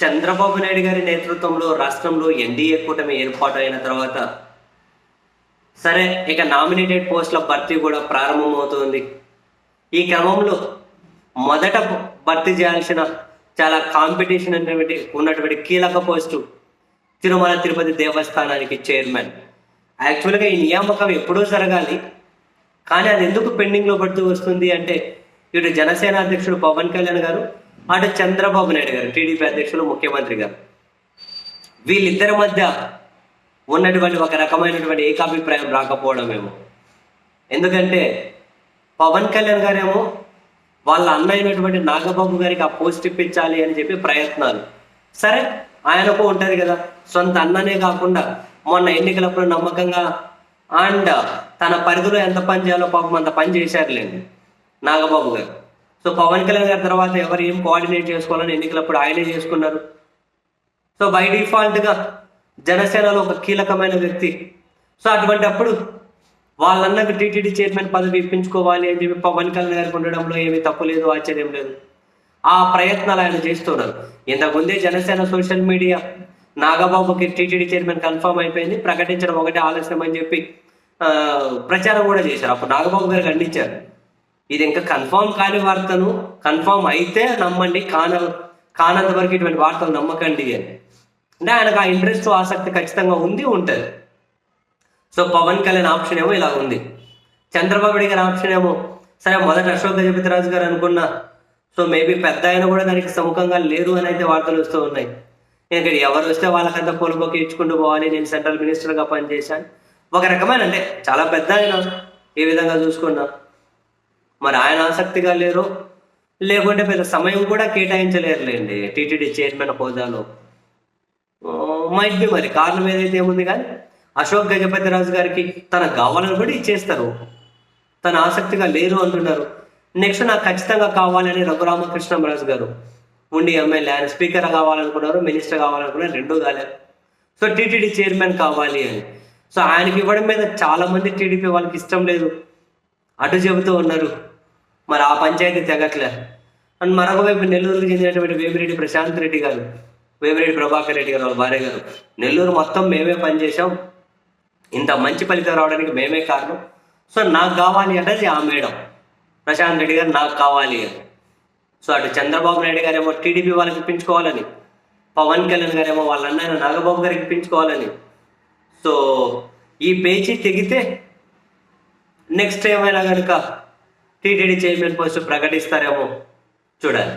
చంద్రబాబు నాయుడు గారి నేతృత్వంలో రాష్ట్రంలో ఎన్డీఏ కూటమి ఏర్పాటు అయిన తర్వాత సరే ఇక నామినేటెడ్ పోస్టుల భర్తీ కూడా ప్రారంభమవుతుంది. ఈ క్రమంలో మొదట భర్తీ చేయాల్సిన చాలా కాంపిటీషన్ అనేటువంటి ఉన్నటువంటి కీలక పోస్టు తిరుమల తిరుపతి దేవస్థానానికి చైర్మన్. యాక్చువల్గా ఈ నియామకం ఎప్పుడూ జరగాలి కానీ అది ఎందుకు పెండింగ్లో పడుతూ వస్తుంది అంటే ఇటు జనసేన అధ్యక్షుడు పవన్ కళ్యాణ్ గారు అటు చంద్రబాబు నాయుడు గారు టీడీపీ అధ్యక్షులు ముఖ్యమంత్రి గారు. వీళ్ళిద్దరి మధ్య ఉన్నటువంటి ఒక రకమైనటువంటి ఏకాభిప్రాయం రాకపోవడమేమో. ఎందుకంటే పవన్ కళ్యాణ్ గారేమో వాళ్ళ అన్న అయినటువంటి నాగబాబు గారికి ఆ పోస్ట్ ఇప్పించాలి అని చెప్పి ప్రయత్నాలు. సరే ఆయనకు ఉంటుంది కదా సొంత అన్ననే కాకుండా మొన్న ఎన్నికలప్పుడు నమ్మకంగా అండ్ తన పరిధిలో ఎంత పని చేయాలో పాపం అంత పని చేశారులేండి నాగబాబు గారు. సో పవన్ కళ్యాణ్ గారి తర్వాత ఎవరు ఏం కోఆర్డినేట్ చేసుకోవాలని ఎన్నికలప్పుడు ఆయనే చేసుకున్నారు. సో బై డిఫాల్ట్గా జనసేనలో ఒక కీలకమైన వ్యక్తి. సో అటువంటి అప్పుడు వాళ్ళన్నకు టీటీడీ చైర్మన్ పదవి ఇప్పించుకోవాలి అని చెప్పి పవన్ కళ్యాణ్ గారికి ఉండడంలో ఏమీ తప్పు లేదు ఆశ్చర్యం లేదు. ఆ ప్రయత్నాలు ఆయన చేస్తున్నారు. ఇంతకుముందే జనసేన సోషల్ మీడియా నాగబాబుకి టీటీడీ చైర్మన్ కన్ఫర్మ్ అయిపోయింది ప్రకటించడం ఒకటే ఆలస్యం అని చెప్పి ప్రచారం కూడా చేశారు. అప్పుడు నాగబాబు గారు ఖండించారు. ఇది ఇంకా కన్ఫామ్ కాని వార్తను కన్ఫామ్ అయితే నమ్మండి. కాన కానంత వరకు ఇటువంటి వార్తలు నమ్మకండి అని. అంటే ఆయనకు ఆ ఇంట్రెస్ట్ ఆసక్తి ఖచ్చితంగా ఉంది ఉంటుంది. సో పవన్ కళ్యాణ్ ఆప్షన్ ఏమో ఇలా ఉంది. చంద్రబాబు నాయుడు గారి ఆప్షన్ ఏమో సరే మొదట అశోక్ గజపతిరాజు గారు అనుకున్నా సో మేబీ పెద్ద ఆయన కూడా దానికి సముఖంగా లేదు అని అయితే వార్తలు వస్తూ ఉన్నాయి. ఇక్కడ ఎవరు వస్తే వాళ్ళకంతా పొలబోకి ఇచ్చుకుంటూ పోవాలి. నేను సెంట్రల్ మినిస్టర్గా పనిచేశాను. ఒక రకమైన అంటే చాలా పెద్ద ఆయన. ఏ విధంగా చూసుకున్నా. మరి ఆయన ఆసక్తిగా లేరు? లేకుంటే పెద్ద సమయం కూడా కేటాయించలేరులేండి. టీటీడీ చైర్మన్ హోదాలో. మైట్ బి మరి. కారణం ఏదైతే ఏముంది కానీ అశోక్ గజపతి రాజు గారికి తన కావాలని కూడా ఇచ్చేస్తారు. తన ఆసక్తిగా లేరు అంటున్నారు. నెక్స్ట్ నాకు ఖచ్చితంగా కావాలని రఘురామకృష్ణరాజు గారు. ఉండి ఎమ్మెల్యే ఆయన స్పీకర్ కావాలనుకున్నారు మినిస్టర్ కావాలనుకున్నారు రెండూ కాలేదు. సో టీటీడీ చైర్మన్ కావాలి అని. సో ఆయనకి ఇవ్వడం మీద చాలా మంది టీడీపీ వాళ్ళకి ఇష్టం లేదు. అటు చెబుతూ ఉన్నారు. మరి ఆ పంచాయతీ తెగట్లే అండ్ మరొక వైపు నెల్లూరుకు చెందినటువంటి వేమిరెడ్డి ప్రశాంత్ రెడ్డి గారు వేమిరెడ్డి ప్రభాకర్ రెడ్డి గారు వాళ్ళ భార్య గారు నెల్లూరు మొత్తం మేమే పనిచేసాం ఇంత మంచి ఫలితం రావడానికి మేమే కారణం. సో నాకు కావాలి అంటే ఆ మేడం. ప్రశాంత్ రెడ్డి గారు నాకు కావాలి అని. సో అటు చంద్రబాబు నాయుడు గారేమో టీడీపీ వాళ్ళకి ఇప్పించుకోవాలని పవన్ కళ్యాణ్ గారేమో వాళ్ళ అన్నయ్య నాగబాబు గారికి ఇప్పించుకోవాలని. సో ఈ పేచీ తెగితే నెక్స్ట్ ఏమైనా కనుక టీటీడీ చైర్మన్ పోస్ట్ ప్రకటిస్తారేమో చూడాలి.